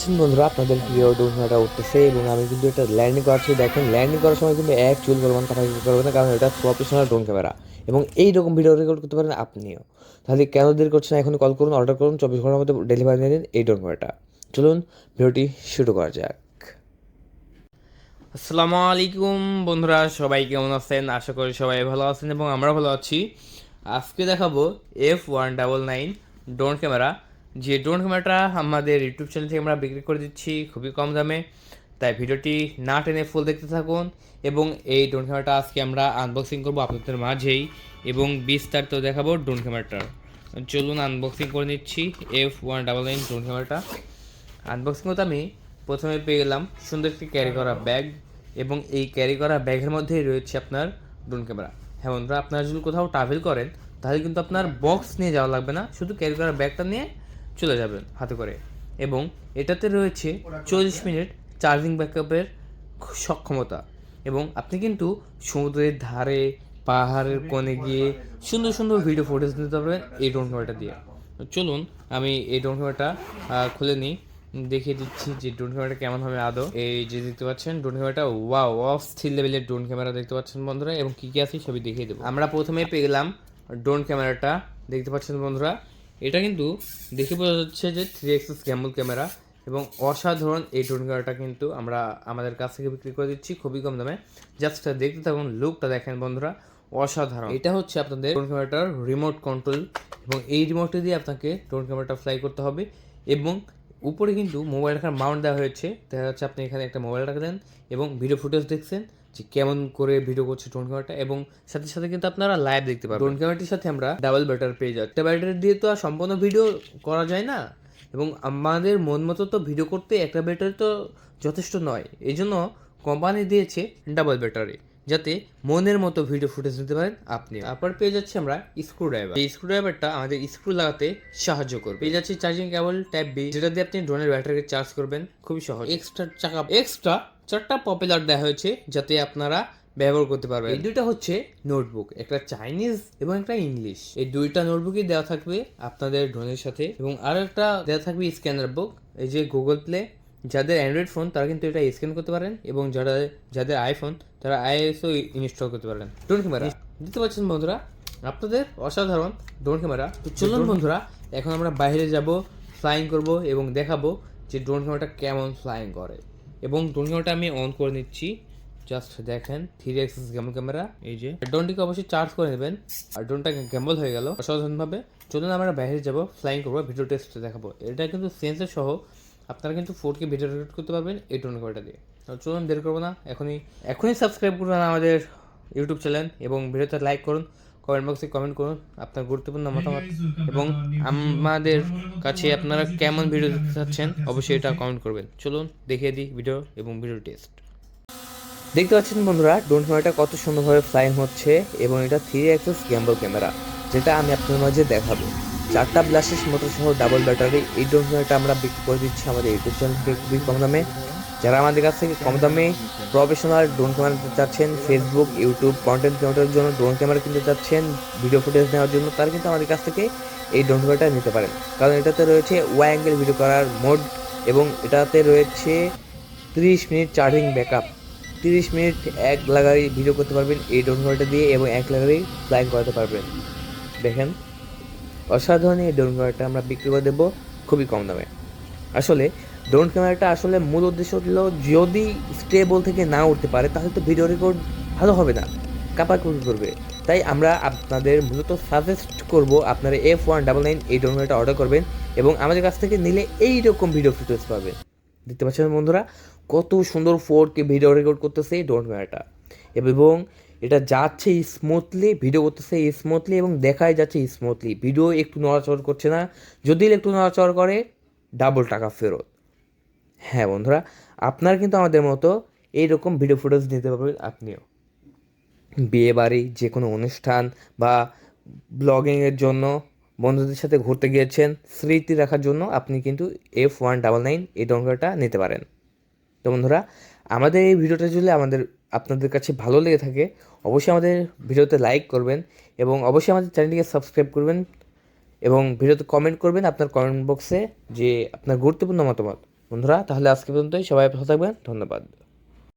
পাচ্ছেন বন্ধুরা, আপনাদের প্রিয় ডোনাটা উঠতেছে এবং আমি কিন্তু এটা ল্যান্ডিং করছি দেখেন ল্যান্ডিং করার সময় কিন্তু এক চুল পরিমাণ কথা করবে না, কারণ এটা প্রফেশনাল ড্রোন ক্যামেরা এবং এই রকম ভিডিও রেকর্ড করতে পারেন আপনিও। তাহলে কেন দেরি করছেন এখন কল করুন অর্ডার করুন, চব্বিশ ঘণ্টার মধ্যে ডেলিভারি নিয়ে নিন এই ড্রোন ক্যামেরাটা চলুন, ভিডিওটি শুরু করা যাক। আসসালামু আলাইকুম বন্ধুরা, সবাই কেমন আছেন? আশা করি সবাই ভালো আছেন এবং আমরা ভালো আছি। আজকে দেখাবো F one double nine drone camera যে ড্রোন ক্যামেরাটা আমাদের ইউটিউব চ্যানেল থেকে আমরা বিক্রি করে দিচ্ছি, খুবই কম দামে। তাই ভিডিওটি না টেনে ফুল দেখতে থাকুন এবং এই ড্রোন ক্যামেরাটা আজকে আমরা আনবক্সিং করব আপনাদের মাঝেই এবং বিস্তারিত দেখাবো ড্রোন ক্যামেরাটার চলুন আনবক্সিং করে নিচ্ছি F one double nine drone ক্যামেরাটা আনবক্সিং করতে আমি প্রথমে পেয়ে গেলাম সুন্দর একটি ক্যারি করা ব্যাগ এবং এই ক্যারি করা ব্যাগের মধ্যেই রয়েছে আপনার ড্রোন ক্যামেরা হ্যাঁ বন্ধুরা, আপনারা যদি কোথাও ট্রাভেল করেন, তাহলে কিন্তু আপনার বক্স নিয়ে যাওয়া লাগবে না। শুধু ক্যারি করা ব্যাগটা নিয়ে চলে যাবেন হাতে করে। এবং এটাতে রয়েছে চল্লিশ মিনিট চার্জিং ব্যাকআপের সক্ষমতা। এবং আপনি কিন্তু সমুদ্রের ধারে, পাহাড়ের কোণে গিয়ে সুন্দর সুন্দর ভিডিও ফুটেজ নিতে পারবেন এই ড্রোন ক্যামেরাটা দিয়ে। চলুন, আমি এই ড্রোন ক্যামেরাটা খুলে নিই। দেখিয়ে দিচ্ছি যে ড্রোন ক্যামেরাটা কেমন হবে আদৌ। এই যে দেখতে পাচ্ছেন ড্রোন ক্যামেরাটা ওয়াও অফ স্থির লেভেলের ড্রোন ক্যামেরা দেখতে পাচ্ছেন বন্ধুরা। এবং কী কী আছে সবই দেখিয়ে দেবো। আমরা প্রথমে পেয়ে গেলাম ড্রোন ক্যামেরাটা দেখতে পাচ্ছেন বন্ধুরা এটা কিন্তু দেখে বোঝা যাচ্ছে যে থ্রি এক্সেস গ্যাম্বল ক্যামেরা এবং অসাধারণ এই ড্রোন ক্যামেরাটা কিন্তু আমরা আমাদের কাছ থেকে বিক্রি করে দিচ্ছি খুবই কম দামে। জাস্ট দেখতে থাকুন লুকটা দেখেন বন্ধুরা অসাধারণ। এটা হচ্ছে আপনাদের ড্রোন ক্যামেরাটার রিমোট কন্ট্রোল এবং এই রিমোটটি দিয়ে আপনাকে ড্রোন ক্যামেরাটা ফ্লাই করতে হবে এবং উপরে কিন্তু মোবাইল রাখার মাউন্ট দেওয়া হয়েছে। দেখা যাচ্ছে আপনি এখানে একটা মোবাইল রাখলেন এবং ভিডিও ফুটেজ দেখছেন। যে কেমন করে ভিডিও করছে ড্রোন ক্যামেরাটা এবং সাথে সাথে কিন্তু আপনারা লাইভ দেখতে পাবেন ড্রোন ক্যামেরাটির সাথে আমরা ডাবল ব্যাটার পেয়ে যাই একটা ব্যাটারি দিয়ে তো আর সম্পূর্ণ ভিডিও করা যায় না। এবং আমাদের মন মতো তো ভিডিও করতে একটা ব্যাটারি তো যথেষ্ট নয়। এই জন্য কোম্পানি দিয়েছে ডাবল ব্যাটারি যাতে মনের মতো ভিডিও ফুটেজ নিতে পারেন আপনি। তারপর পেয়ে যাচ্ছি আমরা স্ক্রু ড্রাইভার এই স্ক্রু ড্রাইভারটা আমাদের স্ক্রু লাগাতে সাহায্য করবে। পেয়ে যাচ্ছি চার্জিং কেবল টাইপ বি যেটা দিয়ে আপনি ড্রোনের ব্যাটারিকে চার্জ করবেন। খুবই সহজ। এক্সট্রা চাকা এক্সট্রা চারটা পপুলার দেওয়া হয়েছে যাতে আপনারা ব্যবহার করতে পারবেন। এই দুইটা হচ্ছে নোটবুক একটা চাইনিজ এবং একটা ইংলিশ এই দুইটা নোটবুকই দেওয়া থাকবে আপনাদের ড্রোনের সাথে। এবং আরও একটা দেওয়া থাকবে স্ক্যানার বুক এই যে গুগল প্লে যাদের অ্যান্ড্রয়েড ফোন তারা কিন্তু এটা স্ক্যান করতে পারেন এবং যারা যাদের আইফোন তারা আইএসও ইনস্টল করতে পারেন। ড্রোন ক্যামেরা দিতে পারছেন বন্ধুরা? আপনাদের অসাধারণ ড্রোন ক্যামেরা তো চলুন বন্ধুরা এখন আমরা বাইরে যাব ফ্লাইং করব এবং দেখাবো যে ড্রোন ক্যামেরাটা কেমন ফ্লাইং করে। এবং ড্রোন ক্যামেরাটা আমি অন করে নিচ্ছি। জাস্ট দেখেন থ্রি এক্সেস গ্যামল ক্যামেরা এই যে। ড্রোনটিকে অবশ্যই চার্জ করে নেবেন। আর ড্রোনটা গ্যাম্বল হয়ে গেল অসাধারণভাবে। চলুন আমরা বাইরে যাব ফ্লাইং করব ভিডিও টেস্ট দেখাবো। এটা কিন্তু সেন্সর সহ আপনারা কিন্তু ফোর কে ভিডিও রেকর্ড করতে পারবেন এই ক্যামেরাটা দিয়ে। চলুন দেরি করব না, এখনই এখনই সাবস্ক্রাইব করুন আমাদের ইউটিউব চ্যানেল এবং ভিডিওতে লাইক করুন কমেন্ট বক্সে কমেন্ট করুন, আপনার গুরুত্বপূর্ণ মতামত এবং আমাদের কাছে আপনারা কেমন ভিডিও দেখতে চাচ্ছেন অবশ্যই এটা কমেন্ট করবেন। চলুন দেখিয়ে দিই ভিডিও এবং ভিডিও টেস্ট দেখতে পাচ্ছেন বন্ধুরা ড্রোন ক্যামেরাটা কত সুন্দরভাবে ফ্লাইং হচ্ছে এবং এটা থ্রি অ্যাক্সেস গ্যাম্বল ক্যামেরা যেটা আমি আপনাদের মাঝে দেখাবো। চারটা ব্লাস্টের মোটর সহ ডাবল ব্যাটারি এই ড্রোন ক্যামেরাটা আমরা বিক্রি করে দিচ্ছি আমাদের ইউটিউব চ্যানেল খুবই কম দামে। যারা আমাদের কাছ থেকে কম দামে প্রফেশনাল ড্রোন ক্যামেরা নিতে চাচ্ছেন ফেসবুক ইউটিউব কন্টেন্ট ক্রিয়েটারের জন্য ড্রোন ক্যামেরা কিনতে চাচ্ছেন ভিডিও ফুটেজ নেওয়ার জন্য, তারা কিন্তু আমাদের কাছ থেকে এই ড্রোন ক্যামেরাটা নিতে পারেন। কারণ এটাতে রয়েছে ওয়াই অ্যাঙ্গেল ভিডিও করার মোড এবং এটাতে রয়েছে তিরিশ মিনিট চার্জিং ব্যাকআপ তিরিশ মিনিট এক লাগাই ভিডিও করতে পারবেন এই ড্রোন ক্যামেরাটা দিয়ে এবং এক লাগাই ফ্লাইং করাতে পারবেন। দেখেন। অসাধারণ এই ড্রোন ক্যামেরাটা আমরা বিক্রি করে দেবো খুবই কম দামে। আসলে ড্রোন ক্যামেরাটা আসলে মূল উদ্দেশ্য হলো যদি স্টেবল থেকে না উঠতে পারে, তাহলে তো ভিডিও রেকর্ড ভালো হবে না কাপাকুপি করবে। তাই আমরা আপনাদের মূলত সাজেস্ট করব আপনারা এফ ওয়ান ডাবল নাইন এই ড্রোন ক্যামেরাটা অর্ডার করবেন এবং আমাদের কাছ থেকে নিলে এই রকম ভিডিও ফুটেজ পাবেন। দেখতে পাচ্ছেন বন্ধুরা, কত সুন্দর ফোর কে ভিডিও রেকর্ড করতেছে এই ড্রোন ক্যামেরাটা এবং এটা যাচ্ছে স্মুথলি ভিডিও করতেছে স্মুথলি এবং দেখাই যাচ্ছে স্মুথলি ভিডিও একটু নড়াচড় করছে না। যদি একটু নড়াচড় করে ডাবল টাকা ফেরত। হ্যাঁ বন্ধুরা, আপনারা কিন্তু আমাদের মতো এইরকম ভিডিও ফুটেজ নিতে পারবেন আপনিও। বিয়ে বাড়ি যে কোনো অনুষ্ঠান বা ব্লগিংয়ের জন্য বন্ধুদের সাথে ঘুরতে গিয়েছেন, স্মৃতি রাখার জন্য আপনি কিন্তু এফ ওয়ান ডাবল নাইন এই ডঙ্কাটা নিতে পারেন। তো বন্ধুরা, আমাদের এই ভিডিওটা যদি আমাদের আপনাদের কাছে ভালো লেগে থাকে, অবশ্যই আমাদের ভিডিওতে লাইক করবেন এবং অবশ্যই আমাদের চ্যানেলটিকে সাবস্ক্রাইব করবেন এবং ভিডিওতে কমেন্ট করবেন আপনার কমেন্ট বক্সে যে আপনার গুরুত্বপূর্ণ মতামত। বন্ধুরা, তাহলে আজকে পর্যন্তই। সবাই ভালো থাকবেন। ধন্যবাদ।